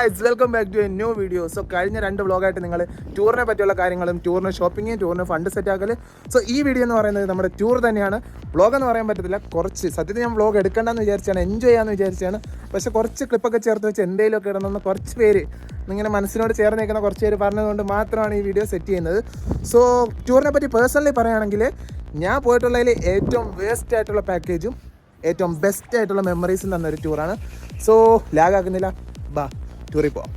Guys welcome back to a new video so കഴിഞ്ഞ രണ്ട് വ്ളോഗായിട്ട് നിങ്ങൾ ടൂറിനെ പറ്റിയുള്ള കാര്യങ്ങളും ടൂറിന് ഷോപ്പിങ്ങും ടൂറിന് ഫണ്ട് സെറ്റ് ആക്കൽ സോ ഈ വീഡിയോ എന്ന് പറയുന്നത് നമ്മുടെ ടൂർ തന്നെയാണ്. വ്ളോഗ് എന്ന് പറയാൻ പറ്റത്തില്ല കുറച്ച്. സത്യത്തിൽ ഞാൻ വ്ളോഗ് എടുക്കണ്ടെന്ന് വിചാരിച്ചാണ് എൻജോയ് ചെയ്യാമെന്ന് വിചാരിച്ചാണ്. പക്ഷേ കുറച്ച് ക്ലിപ്പൊക്കെ ചേർത്ത് വെച്ച് എന്തെങ്കിലുമൊക്കെ ഇടണമെന്ന് കുറച്ച് പേര് ഇങ്ങനെ മനസ്സിനോട് ചേർന്ന് നിൽക്കുന്ന കുറച്ച് പേര് പറഞ്ഞതുകൊണ്ട് മാത്രമാണ് ഈ വീഡിയോ സെറ്റ് ചെയ്യുന്നത്. സോ ടൂറിനെ പറ്റി പേഴ്സണലി പറയുകയാണെങ്കിൽ ഞാൻ പോയിട്ടുള്ളതിൽ ഏറ്റവും വേസ്റ്റ് ആയിട്ടുള്ള പാക്കേജും ഏറ്റവും ബെസ്റ്റ് ആയിട്ടുള്ള മെമ്മറീസും തന്ന ഒരു ടൂറാണ് സോ ലാഗ് ആക്കുന്നില്ല. ബാ. ടൂറിൽ പോവാം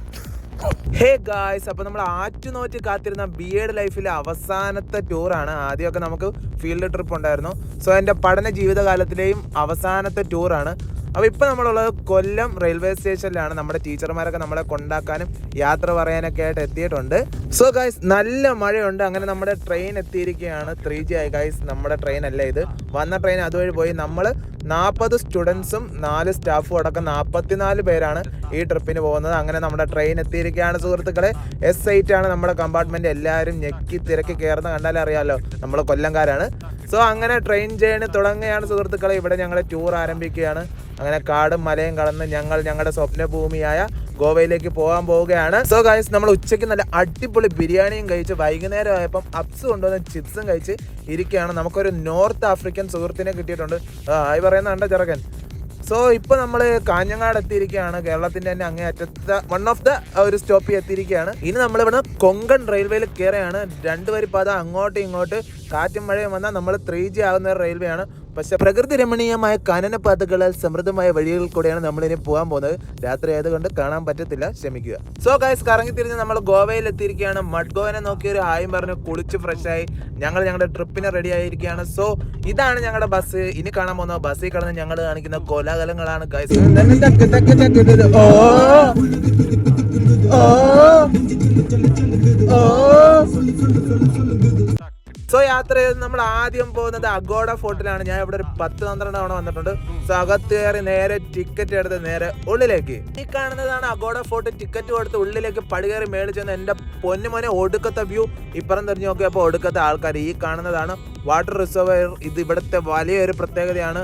ഹേ ഗായ്സ് അപ്പോൾ നമ്മൾ ആറ്റുനോറ്റ് കാത്തിരുന്ന ബി എഡ് ലൈഫിലെ അവസാനത്തെ ടൂറാണ് ആദ്യമൊക്കെ നമുക്ക് ഫീൽഡ് ട്രിപ്പ് ഉണ്ടായിരുന്നു. സോ എന്റെ പഠന ജീവിതകാലത്തിലെയും അവസാനത്തെ ടൂറാണ് അപ്പോൾ ഇപ്പോൾ നമ്മളുള്ളത് കൊല്ലം റെയിൽവേ സ്റ്റേഷനിലാണ് നമ്മുടെ ടീച്ചർമാരൊക്കെ നമ്മളെ കൊണ്ടാക്കാനും യാത്ര പറയാനൊക്കെ ആയിട്ട് എത്തിയിട്ടുണ്ട്. സോ ഗൈസ് നല്ല മഴയുണ്ട്. അങ്ങനെ നമ്മുടെ ട്രെയിൻ എത്തിയിരിക്കുകയാണ്. ത്രീ ജി ആയി. ഗൈസ് നമ്മുടെ ട്രെയിൻ അല്ല ഇത്? വന്ന ട്രെയിൻ അതുവഴി പോയി. നമ്മൾ നാൽപ്പത് സ്റ്റുഡൻസും നാല് സ്റ്റാഫും അടക്കം നാൽപ്പത്തിനാല് പേരാണ് ഈ ട്രിപ്പിന് പോകുന്നത്. അങ്ങനെ നമ്മുടെ ട്രെയിൻ എത്തിയിരിക്കുകയാണ് സുഹൃത്തുക്കളെ. എസ് എയ്റ്റ് ആണ് നമ്മുടെ കമ്പാർട്ട്മെന്റ് എല്ലാവരും ഞെക്കി തിരക്കി കയറുന്ന കണ്ടാലേ അറിയാമല്ലോ നമ്മൾ കൊല്ലംകാരാണ്. സോ അങ്ങനെ ട്രെയിൻ ജേണി തുടങ്ങുകയാണ് സുഹൃത്തുക്കളെ. ഇവിടെ ഞങ്ങൾ ടൂർ ആരംഭിക്കുകയാണ്. അങ്ങനെ കാടും മലയും കടന്ന് ഞങ്ങൾ ഞങ്ങളുടെ സ്വപ്നഭൂമിയായ ഗോവയിലേക്ക് പോകാൻ പോവുകയാണ്. സോ ഗൈസ് നമ്മൾ ഉച്ചയ്ക്ക് നല്ല അടിപൊളി ബിരിയാണിയും കഴിച്ച് വൈകുന്നേരം ആയപ്പം അപ്സ് കൊണ്ടുവന്ന ചിപ്സും കഴിച്ച് ഇരിക്കുകയാണ്. നമുക്കൊരു നോർത്ത് ആഫ്രിക്കൻ സുഹൃത്തിനെ കിട്ടിയിട്ടുണ്ട്. ആയി പറയുന്ന കണ്ട ചെറുക്കൻ. സോ ഇപ്പോൾ നമ്മൾ കാഞ്ഞങ്ങാട് എത്തിയിരിക്കുകയാണ്. കേരളത്തിന്റെ തന്നെ അങ്ങേ അറ്റത്ത വൺ ഓഫ് ദ ഒരു സ്റ്റോപ്പിൽ എത്തിയിരിക്കുകയാണ്. ഇനി നമ്മളിവിടെ കൊങ്കൺ റെയിൽവേയിൽ കയറുകയാണ് രണ്ട് വരി പാത അങ്ങോട്ടും ഇങ്ങോട്ട് കാറ്റും മഴയും വന്നാൽ നമ്മൾ ത്രീ ജി ആകുന്ന റെയിൽവേ ആണ്. പക്ഷെ പ്രകൃതി രമണീയമായ കാനനപാതകളാൽ സമൃദ്ധമായ വഴികളിൽ കൂടെയാണ് നമ്മളിനി പോകാൻ പോകുന്നത് രാത്രി ആയതുകൊണ്ട് കാണാൻ പറ്റത്തില്ല ക്ഷമിക്കുക സോ ഗായ്സ് കറങ്ങി തിരിഞ്ഞ് നമ്മൾ ഗോവയിൽ എത്തിയിരിക്കുകയാണ് മഡ്ഗോവനെ നോക്കി ഒരു ഹായും പറഞ്ഞ് കുളിച്ച് ഫ്രഷ് ആയി ഞങ്ങൾ ഞങ്ങളുടെ ട്രിപ്പിന് റെഡി ആയിരിക്കുകയാണ് സോ ഇതാണ് ഞങ്ങളുടെ ബസ് ഇനി കാണാൻ പോകുന്ന ബസ്സിൽ കടന്ന് ഞങ്ങൾ കാണിക്കുന്ന കോലാഹലങ്ങളാണ് ഗൈസ് സോ യാത്ര ചെയ്ത് നമ്മൾ ആദ്യം പോകുന്നത് അഗോഡ ഫോർട്ടിലാണ് ഞാൻ ഇവിടെ ഒരു പത്ത് പന്ത്രണ്ട് തവണ വന്നിട്ടുണ്ട്. സോ അകത്ത് കയറി നേരെ ടിക്കറ്റ് എടുത്ത് നേരെ ഉള്ളിലേക്ക്. ഈ കാണുന്നതാണ് അഗോഡ ഫോർട്ട് ടിക്കറ്റ് കൊടുത്ത് ഉള്ളിലേക്ക് പടി കയറി മേളിച്ചെന്ന് എന്റെ പൊന്നുമോനെ ഒടുക്കത്തെ വ്യൂ ഇപ്പുറം തിരിഞ്ഞു നോക്കിയപ്പോൾ ഒടുക്കത്തെ ആൾക്കാർ ഈ കാണുന്നതാണ് വാട്ടർ റിസർവയർ ഇത് ഇവിടുത്തെ വലിയൊരു പ്രത്യേകതയാണ്.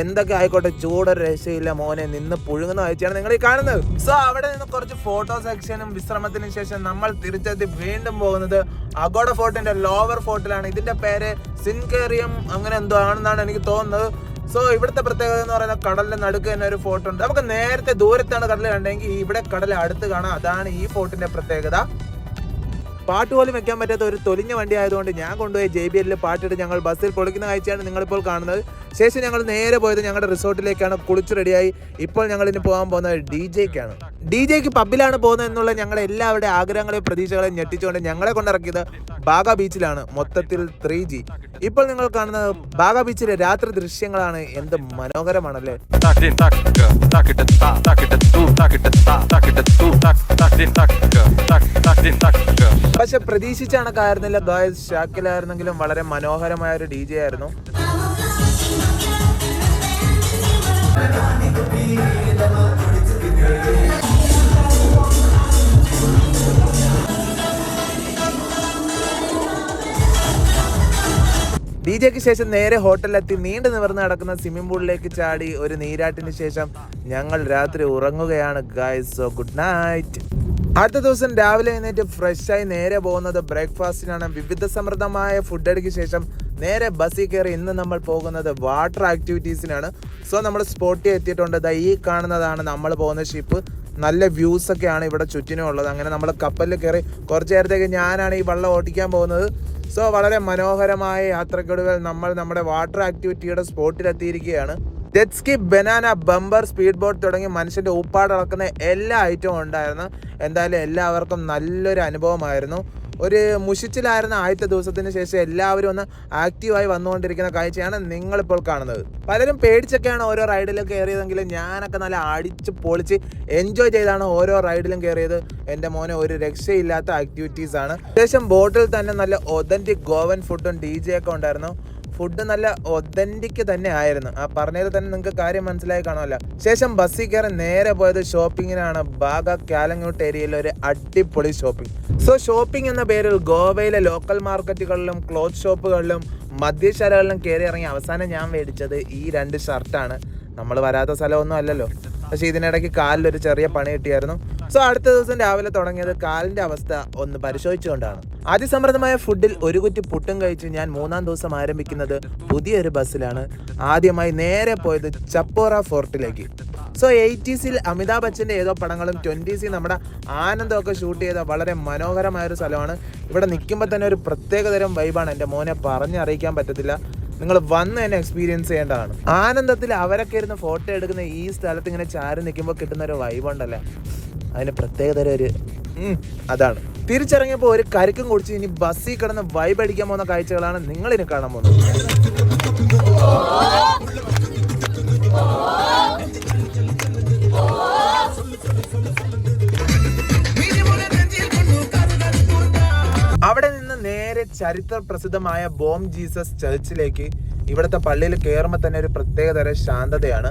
എന്തൊക്കെ ആയിക്കോട്ടെ ചൂട് രക്ഷയില്ല മോനെ. നിന്ന് പുഴുങ്ങുന്ന കാഴ്ചയാണ് നിങ്ങൾ ഈ കാണുന്നത്. സോ അവിടെ നിന്ന് കുറച്ച് ഫോട്ടോ സെക്ഷനും വിശ്രമത്തിനും ശേഷം നമ്മൾ തിരിച്ചെത്തി വീണ്ടും പോകുന്നത് അഗോഡ ഫോർട്ടിന്റെ ലോവർ ഫോർട്ടിലാണ് ഇതിന്റെ പേര് സിൻകേറിയം അങ്ങനെ എന്തോ ആണെന്നാണ് എനിക്ക് തോന്നുന്നത്. സോ ഇവിടുത്തെ പ്രത്യേകത എന്ന് പറയുന്നത് കടലിന്റെ നടുക്ക് തന്നെ ഒരു ഫോർട്ട് ഉണ്ട്. നമുക്ക് നേരത്തെ ദൂരത്താണ് കടൽ കണ്ടെങ്കിൽ ഇവിടെ കടൽ അടുത്ത് കാണാം. അതാണ് ഈ ഫോർട്ടിന്റെ പ്രത്യേകത. പാട്ട് പോലും വെക്കാൻ പറ്റാത്ത ഒരു തൊലിഞ്ഞ വണ്ടി ആയതുകൊണ്ട് ഞാൻ കൊണ്ടുപോയി ജെ ബി എല്ലിൽ പാട്ടിട്ട് ഞങ്ങൾ ബസ്സിൽ പൊളിക്കുന്ന കാഴ്ചയാണ് നിങ്ങളിപ്പോൾ കാണുന്നത് ശേഷം ഞങ്ങൾ നേരെ പോയത് ഞങ്ങളുടെ റിസോർട്ടിലേക്കാണ് കുളിച്ച് റെഡിയായി ഇപ്പോൾ ഞങ്ങൾ ഇനി പോകാൻ പോകുന്നത് ഡി ജെക്കാണ് ഡി ജെക്ക് പബ്ബിലാണ് പോകുന്നത് എന്നുള്ള ഞങ്ങളുടെ എല്ലാവരുടെ ആഗ്രഹങ്ങളെയും പ്രതീക്ഷകളെയും ഞെട്ടിച്ചുകൊണ്ട് ഞങ്ങളെ കൊണ്ടിറക്കിയത് ബാഗ ബീച്ചിലാണ് മൊത്തത്തിൽ ത്രീ ജി ഇപ്പോൾ നിങ്ങൾ കാണുന്നത് ബാഗ ബീച്ചിലെ രാത്രി ദൃശ്യങ്ങളാണ് എന്ത് മനോഹരമാണല്ലേ it ta tak it tu tak it ta പക്ഷെ പ്രതീക്ഷിച്ച കണക്കായിരുന്നില്ല ഗായസ് ഷാക്കിലായിരുന്നെങ്കിലും വളരെ മനോഹരമായ ഒരു ഡി ജെ ആയിരുന്നു. ഡി ജെക്ക് ശേഷം നേരെ ഹോട്ടലിലെത്തി നീണ്ടു നിവർന്ന് നടക്കുന്ന സ്വിമ്മിംഗ് പൂളിലേക്ക് ചാടി ഒരു നീരാട്ടിന് ശേഷം ഞങ്ങൾ രാത്രി ഉറങ്ങുകയാണ്. ഗായ്സ് സോ ഗുഡ് നൈറ്റ് അടുത്ത ദിവസം രാവിലെ എഴുന്നേറ്റ് ഫ്രഷായി നേരെ പോകുന്നത് ബ്രേക്ക്ഫാസ്റ്റിനാണ്. വിവിധ സമൃദ്ധമായ ഫുഡ് അടിക്ക് ശേഷം നേരെ ബസ്സിൽ കയറി ഇന്ന് നമ്മൾ പോകുന്നത് വാട്ടർ ആക്ടിവിറ്റീസിനാണ് സോ നമ്മൾ സ്പോട്ടിൽ എത്തിയിട്ടുണ്ട്. ദാ ഈ കാണുന്നതാണ് നമ്മൾ പോകുന്ന ഷിപ്പ് നല്ല വ്യൂസ് ഒക്കെയാണ് ഇവിടെ ചുറ്റിനും ഉള്ളത്. അങ്ങനെ നമ്മൾ കപ്പലിൽ കയറി കുറച്ച് നേരത്തേക്ക് ഞാനാണ് ഈ വെള്ളം ഓടിക്കാൻ പോകുന്നത്. സോ വളരെ മനോഹരമായ യാത്രക്കൊടുവിൽ നമ്മൾ നമ്മുടെ വാട്ടർ ആക്ടിവിറ്റിയുടെ സ്പോട്ടിലെത്തിയിരിക്കുകയാണ് jet ski banana bumper speed boat തുടങ്ങി മനുഷ്യന്റെ ഊപ്പാടളക്കുന്ന എല്ലാ ഐറ്റവും ഉണ്ടായിരുന്നു. എന്തായാലും എല്ലാവർക്കും നല്ലൊരു അനുഭവമായിരുന്നു. ഒരു മുഷിച്ചിലായിരുന്ന ആദ്യത്തെ ദിവസത്തിന് ശേഷം എല്ലാവരും ഒന്ന് ആക്റ്റീവായി വന്നുകൊണ്ടിരിക്കുന്ന കാഴ്ചയാണ് നിങ്ങളിപ്പോൾ കാണുന്നത്. പലരും പേടിച്ചൊക്കെയാണ് ഓരോ റൈഡിലും കയറിയതെങ്കിലും ഞാനൊക്കെ നല്ല അടിച്ച് പൊളിച്ച് എൻജോയ് ചെയ്താണ് ഓരോ റൈഡിലും കയറിയത്. എന്റെ മോനെ ഒരു രക്ഷയില്ലാത്ത ആക്ടിവിറ്റീസാണ് അത്യാവശ്യം ബോട്ടിൽ തന്നെ നല്ല ഒതന്റിക് ഗോവൻ ഫുഡും ഡി ജെ ഒക്കെ ഉണ്ടായിരുന്നു. ഫുഡ് നല്ല ഒതന്റിക് തന്നെ ആയിരുന്നു. ആ പറഞ്ഞത് തന്നെ നിങ്ങൾക്ക് കാര്യം മനസ്സിലായി കാണുമല്ല. ശേഷം ബസ്സിൽ കയറി നേരെ പോയത് ഷോപ്പിങ്ങിനാണ് ബാഗ കാലങ്ങോട്ട് ഏരിയയിലെ ഒരു അടിപൊളി ഷോപ്പിംഗ് സോ ഷോപ്പിംഗ് എന്ന പേരിൽ ഗോവയിലെ ലോക്കൽ മാർക്കറ്റുകളിലും ക്ലോത്ത് ഷോപ്പുകളിലും മദ്യശാലകളിലും കയറി ഇറങ്ങി അവസാനം ഞാൻ മേടിച്ചത് ഈ രണ്ട് ഷർട്ടാണ് നമ്മൾ വരാത്ത സ്ഥലമൊന്നും അല്ലല്ലോ. പക്ഷേ ഇതിനിടയ്ക്ക് കാലിലൊരു ചെറിയ പണി കിട്ടിയായിരുന്നു. സോ അടുത്ത ദിവസം രാവിലെ തുടങ്ങിയത് കാലിന്റെ അവസ്ഥ ഒന്ന് പരിശോധിച്ചുകൊണ്ടാണ്. അതിസമൃദ്ധമായ ഫുഡിൽ ഒരു കുറ്റി പുട്ടും കഴിച്ച് ഞാൻ മൂന്നാം ദിവസം ആരംഭിക്കുന്നത് പുതിയൊരു ബസ്സിലാണ്. ആദ്യമായി നേരെ പോയത് ചപ്പോറ ഫോർട്ടിലേക്ക്. സോ എയ്റ്റീസിൽ അമിതാഭ് ബച്ചന്റെ ഏതോ പടങ്ങളും ട്വന്റീസിൽ നമ്മുടെ ആനന്ദമൊക്കെ ഷൂട്ട് ചെയ്ത വളരെ മനോഹരമായ ഒരു സ്ഥലമാണ്. ഇവിടെ നിൽക്കുമ്പോൾ തന്നെ ഒരു പ്രത്യേകതരം വൈബാണ് എന്റെ മോനെ പറഞ്ഞറിയിക്കാൻ പറ്റത്തില്ല. നിങ്ങൾ വന്ന് തന്നെ എക്സ്പീരിയൻസ് ചെയ്യേണ്ടതാണ്. ആനന്ദത്തിൽ അവരൊക്കെ ഇരുന്ന് ഫോട്ടോ എടുക്കുന്ന ഈ സ്ഥലത്ത് ഇങ്ങനെ ചാരി നിൽക്കുമ്പോൾ കിട്ടുന്ന ഒരു വൈബ് ഉണ്ടല്ലേ? അതിന് പ്രത്യേകതര ഒരു അതാണ്. തിരിച്ചിറങ്ങിയപ്പോൾ ഒരു കരുക്കും കുടിച്ച് ഇനി ബസ്സിൽ കിടന്ന് വൈബ് അടിക്കാൻ പോകുന്ന കാഴ്ചകളാണ് നിങ്ങളിനി കാണാൻ പോകുന്നത്. അവിടെ നിന്ന് നേരെ ചരിത്ര പ്രസിദ്ധമായ ബോം ജീസസ് ചർച്ചിലേക്ക് ഇവിടുത്തെ പള്ളിയിൽ കയറുമ്പോൾ തന്നെ ഒരു പ്രത്യേകതര ശാന്തതയാണ്.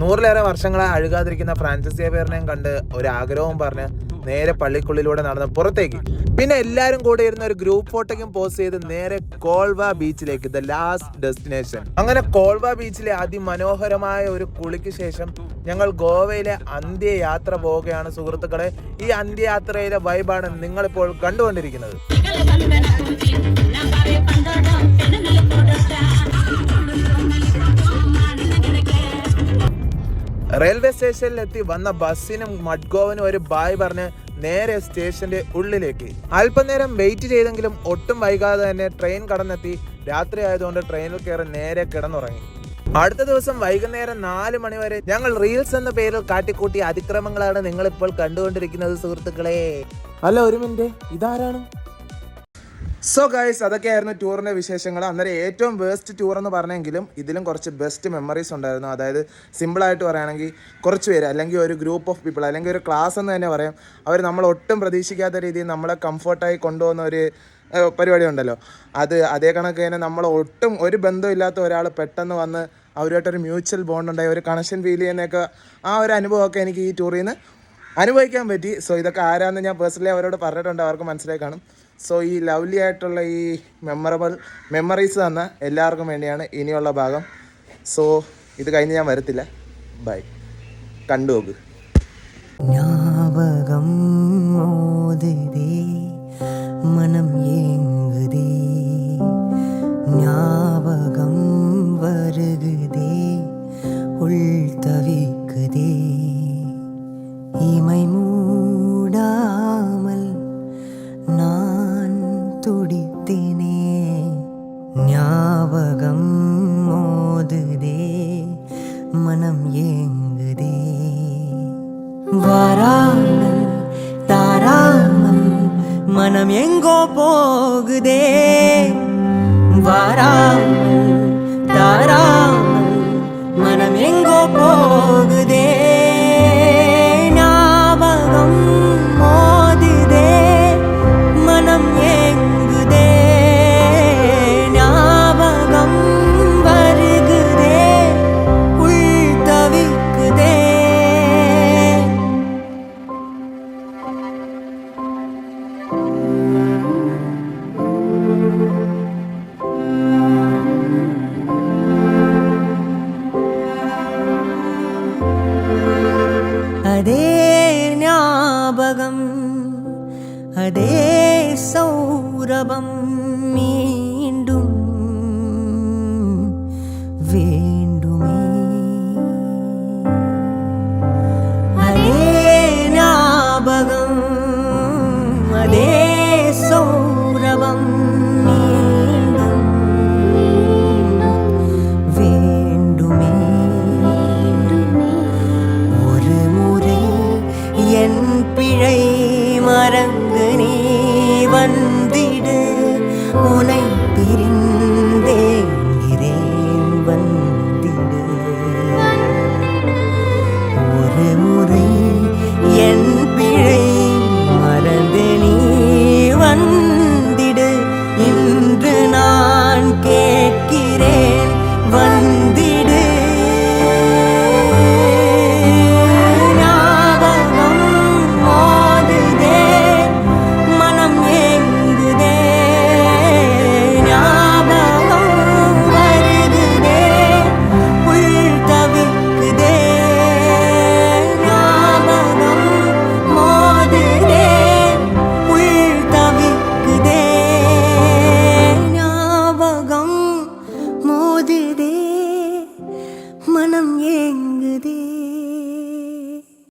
നൂറിലേറെ വർഷങ്ങളായി അഴുകാതിരിക്കുന്ന ഫ്രാൻസിസ് സേവിയറിനെയും കണ്ട് ഒരു ആഗ്രഹവും പറഞ്ഞ് നേരെ പള്ളിക്കുള്ളിലൂടെ നടന്ന് പുറത്തേക്ക്. പിന്നെ എല്ലാവരും കൂടെ ഇരുന്ന ഒരു ഗ്രൂപ്പ് ഫോട്ടോയ്ക്കും പോസ്റ്റ് ചെയ്ത് നേരെ കോൾവ ബീച്ചിലേക്ക് ദ ലാസ്റ്റ് ഡെസ്റ്റിനേഷൻ അങ്ങനെ കോൾവ ബീച്ചിലെ അതിമനോഹരമായ ഒരു കുളിക്ക് ശേഷം ഞങ്ങൾ ഗോവയിലെ അന്ത്യയാത്ര പോവുകയാണ്. സുഹൃത്തുക്കളെ ഈ അന്ത്യയാത്രയിലെ വൈബാണ് നിങ്ങളിപ്പോൾ കണ്ടുകൊണ്ടിരിക്കുന്നത്. റെയിൽവേ സ്റ്റേഷനിലെത്തി വന്ന ബസ്സിനും മഡ്ഗോവനും ഒരു ബായ് പറഞ്ഞ് നേരെ സ്റ്റേഷന്റെ ഉള്ളിലേക്ക്. അല്പനേരം വെയിറ്റ് ചെയ്തെങ്കിലും ഒട്ടും വൈകാതെ തന്നെ ട്രെയിൻ കടന്നെത്തി. രാത്രി ആയതുകൊണ്ട് ട്രെയിനിൽ കയറി നേരെ കിടന്നുറങ്ങി. അടുത്ത ദിവസം വൈകുന്നേരം നാല് മണി വരെ ഞങ്ങൾ റീൽസ് എന്ന പേരിൽ കാട്ടിക്കൂട്ടിയ അതിക്രമങ്ങളാണ് നിങ്ങൾ ഇപ്പോൾ കണ്ടുകൊണ്ടിരിക്കുന്നത് സുഹൃത്തുക്കളെ. അല്ല ഒരു മിനിറ്റ്. ഇതാരാണ്? സോ ഗൈസ് അതൊക്കെയായിരുന്നു ടൂറിന്റെ വിശേഷങ്ങൾ. അന്നേരം ഏറ്റവും ബെസ്റ്റ് ടൂർ എന്ന് പറഞ്ഞെങ്കിലും ഇതിലും കുറച്ച് ബെസ്റ്റ് മെമ്മറീസ് ഉണ്ടായിരുന്നു. അതായത് സിമ്പിളായിട്ട് പറയുകയാണെങ്കിൽ കുറച്ച് പേര് അല്ലെങ്കിൽ ഒരു ഗ്രൂപ്പ് ഓഫ് പീപ്പിൾ അല്ലെങ്കിൽ ഒരു ക്ലാസ് എന്ന് തന്നെ പറയാം. അവർ നമ്മൾ ഒട്ടും പ്രതീക്ഷിക്കാത്ത രീതിയിൽ നമ്മളെ കംഫർട്ടായി കൊണ്ടുപോകുന്ന ഒരു പരിപാടി ഉണ്ടല്ലോ. അത് അതേ കണക്ക് തന്നെ നമ്മൾ ഒട്ടും ഒരു ബന്ധമില്ലാത്ത ഒരാൾ പെട്ടെന്ന് വന്ന് അവരുമായിട്ടൊരു മ്യൂച്വൽ ബോണ്ട് ഉണ്ടായി ഒരു കണക്ഷൻ ഫീൽ ചെയ്യുന്നതൊക്കെ ആ ഒരു അനുഭവമൊക്കെ എനിക്ക് ഈ ടൂറിൽ നിന്ന് അനുഭവിക്കാൻ പറ്റി. സോ ഇതൊക്കെ ആരാന്ന് ഞാൻ പേഴ്സണലി അവരോട് പറഞ്ഞിട്ടുണ്ട്. അവർക്ക് മനസ്സിലായി കാണും. സോ ഈ ലവ്ലി ആയിട്ടുള്ള ഈ മെമ്മറബിൾ മെമ്മറീസ് തന്ന എല്ലാവർക്കും വേണ്ടിയാണ് ഇനിയുള്ള ഭാഗം സോ ഇത് കഴിഞ്ഞ് ഞാൻ വരത്തില്ല ബൈ കണ്ടു നോക്ക് ஞாபகம் மோதுதே மனம் ஏங்குதே ஞாபகம் வருகுதே உள் தவிக்குதே வராமல் தாராமல் மனம் எங்கோ போகுதே. வராமல் தாராமல் மனம் எங்கோ போகுதே. சௌரபம் மீண்டும் வேண்டுமே அதே ஞாபகம் அதே சௌரபம் என் பிழை மறந்து நீ வந்திட உனை பிரிந்தேன் இரேன் வந்திடு. ஒரு முறை என் பிழை மறந்து நீ வந்திடு. இன்று நான் கேட்கிறேன்